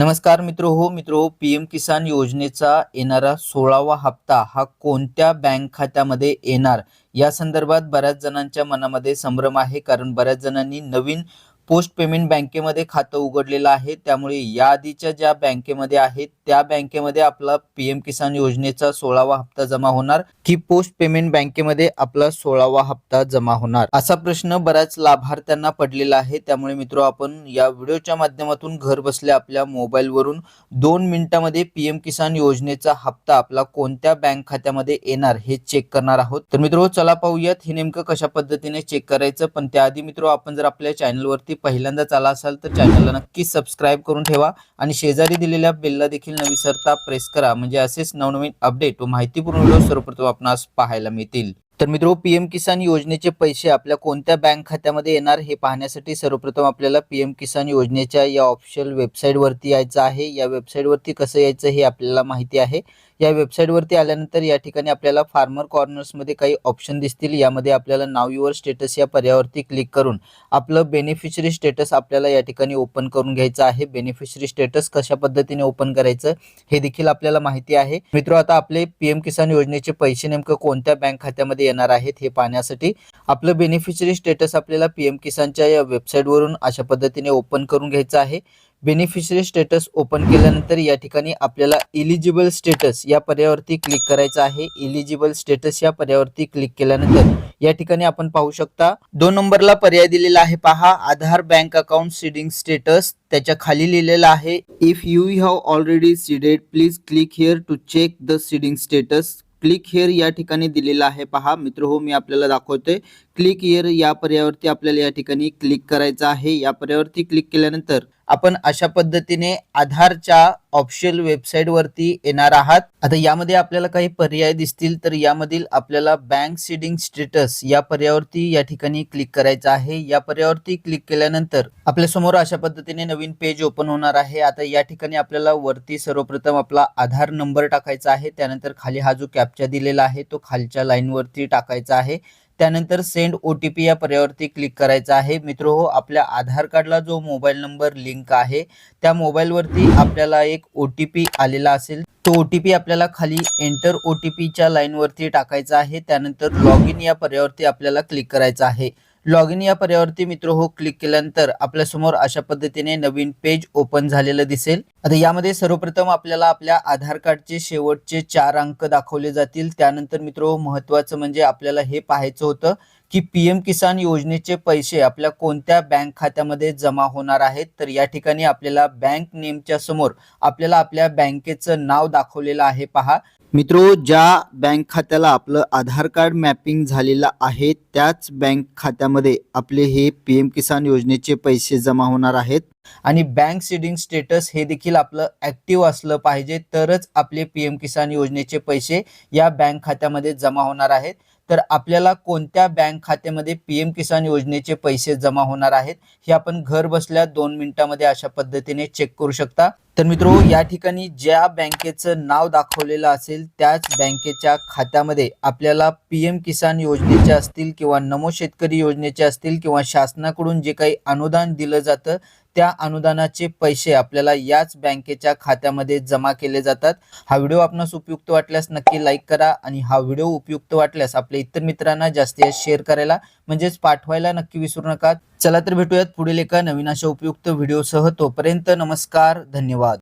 नमस्कार मित्र हो मित्र हो पी एम किसान योजनेचा येणारा सोळावा हप्ता हा कोणत्या बँक खात्यामध्ये येणार? या संदर्भात बऱ्याच जणांच्या मनामध्ये संभ्रम आहे कारण बऱ्याच जणांनी नवीन पोस्ट पेमेंट बँकेमध्ये खातं उघडलेलं आहे. त्यामुळे या आधीच्या ज्या बँकेमध्ये आहेत त्या बँकेमध्ये आपला पी एम किसान योजनेचा सोळावा हप्ता जमा होणार. की पोस्ट पेमेंट बँकेमध्ये आपला सोळावा हप्ता जमा होणार. असा प्रश्न बऱ्याच लाभार्थ्यांना पडलेला आहे. त्यामुळे मित्र आपण या व्हिडिओच्या माध्यमातून घर बसल्या आपल्या मोबाईलवरून दोन मिनिटांमध्ये पीएम किसान योजनेचा हप्ता आपला कोणत्या बँक खात्यामध्ये येणार हे चेक करणार आहोत. तर मित्र चला पाहूयात हे नेमकं कशा पद्धतीने चेक करायचं. पण त्याआधी मित्र आपण जर आपल्या चॅनलवरती पहिल्यांदाच आला असाल तर चॅनलला नक्की सबस्क्राईब करून ठेवा. आणि शेजारी दिलेल्या बेलला देखील न विसरता प्रेस करा. म्हणजे असेच नवनवीन अपडेट व माहितीपूर्ण व्हिडिओ सर्वप्रथम आपणास पाहायला मिळतील. तर मित्रो पीएम किसान योजनेचे पैसे आपल्या कोणत्या बँक खात्यामध्ये येणार हे पाहण्यासाठी सर्वप्रथम आपल्याला पीएम किसान योजनेच्या या ऑफिशियल वेबसाईटवरती यायचं आहे. या वेबसाईटवरती कसं यायचं हे आपल्याला माहिती आहे. या वेबसाईटवरती आल्यानंतर या ठिकाणी आपल्याला फार्मर कॉर्नर्समध्ये काही ऑप्शन दिसतील. यामध्ये आपल्याला नाव युअर स्टेटस या पर्यावरती क्लिक करून आपलं बेनिफिशरी स्टेटस आपल्याला या ठिकाणी ओपन करून घ्यायचं आहे. बेनिफिशरी स्टेटस कशा पद्धतीने ओपन करायचं हे देखील आपल्याला माहिती आहे. मित्र आता आपले पीएम किसान योजनेचे पैसे नेमकं कोणत्या बँक खात्यामध्ये येणार आहेत हे पाहण्यासाठी आपलं बेनिफिशरी स्टेटस आपल्याला पीएम किसानच्या या वेबसाईटवरून अशा पद्धतीने ओपन करून घ्यायचं आहे. बेनिफिशरी स्टेटस ओपन केल्यानंतर या ठिकाणी आपल्याला इलिजिबल स्टेटस या पर्यावरती क्लिक करायचं आहे. इलिजिबल स्टेटस या पर्यावरती क्लिक केल्यानंतर या ठिकाणी आपण पाहू शकता दोन नंबरला पर्याय दिलेला आहे पहा. Aadhaar bank account seeding status त्याच्याखाली लिहिलेलं आहे if you have already seeded please click here to check the seeding status click here या ठिकाणी दिलेला आहे पहा. मित्र हो मी आपल्याला दाखवतोय. क्लिक हिअर या पर्यावरती आपल्याला या ठिकाणी क्लिक करायचं आहे. या पर्यावरती क्लिक केल्यानंतर आपण अशा पद्धतीने आधारच्या ऑफिशियल वेबसाईट वरती येणार आहात. आता यामध्ये आपल्याला काही पर्याय दिसतील तर यामधील आपल्याला बँक सीडिंग स्टेटस या पर्यावरती या ठिकाणी क्लिक करायचं आहे. या पर्यावरती क्लिक केल्यानंतर आपल्यासमोर अशा पद्धतीने नवीन पेज ओपन होणार आहे. आता या ठिकाणी आपल्याला वरती सर्वप्रथम आपला आधार नंबर टाकायचा आहे. त्यानंतर खाली हा जो कॅप्चा दिलेला आहे तो खालच्या लाईनवरती टाकायचा आहे. त्यानंतर सेंड ओ टी पी या पर्यावरती क्लिक करायचं आहे. मित्र हो आपल्या आधार कार्डला जो मोबाईल नंबर लिंक आहे त्या मोबाईलवरती आपल्याला एक ओ टी पी आलेला असेल. तो ओ टी पी आपल्याला खाली एंटर ओ टी पीच्या लाईनवरती टाकायचा आहे. त्यानंतर लॉग इन या पर्यावरती आपल्याला क्लिक करायचं आहे. लॉग इन या पर्यावरती मित्र हो क्लिक केल्यानंतर आपल्यासमोर अशा पद्धतीने नवीन पेज ओपन झालेलं दिसेल. आता यामध्ये सर्वप्रथम आपल्याला आपल्या आधार कार्डचे शेवटचे चार अंक दाखवले जातील. त्यानंतर मित्र हो, महत्वाचं म्हणजे आपल्याला हे पाहायचं होतं. की पीएम किसान योजनेचे पैसे आपल्या कोणत्या बँक खात्यामध्ये जमा होणार आहेत? तर या ठिकाणी आपल्याला बँक नेमच्या समोर आपल्याला आपल्या बँकेचं नाव दाखवलेलं आहे पहा. मित्रो ज्या बँक खात्याला आपलं आधार कार्ड मॅपिंग झालेलं आहे त्याच बँक खात्यामध्ये आपले हे पी एम किसान योजनेचे पैसे जमा होणार आहेत. आणि बँक सीडिंग स्टेटस हे देखील आपलं ऍक्टिव्ह असलं पाहिजे तरच आपले पी एम किसान योजनेचे पैसे या बँक खात्यामध्ये जमा होणार आहेत. तर आपल्याला कोणत्या बँक खात्यामध्ये पी एम किसान योजनेचे पैसे जमा होणार आहेत हे आपण घर बसल्या दोन मिनिटांमध्ये अशा पद्धतीने चेक करू शकता. तर मित्रो या ठिकाणी ज्या बँकेचं नाव दाखवलेलं असेल त्याच बँकेच्या खात्यामध्ये आपल्याला पी एम किसान योजनेचे असतील किंवा नमो शेतकरी योजनेचे असतील किंवा शासनाकडून जे काही अनुदान दिलं जातं त्या अनुदानाचे पैसे आपल्याला याच बँकेच्या खात्यामध्ये जमा केले जातात. हा व्हिडिओ आपणास उपयुक्त वाटल्यास नक्की लाईक करा आणि हा व्हिडिओ उपयुक्त वाटल्यास आपल्या इतर मित्रांना जास्तीत जास्त शेअर करायला म्हणजेच पाठवायला नक्की विसरू नका. चला तर भेटूयात पुढील एका नवीन अशा उपयुक्त व्हिडिओसह तोपर्यंत नमस्कार धन्यवाद.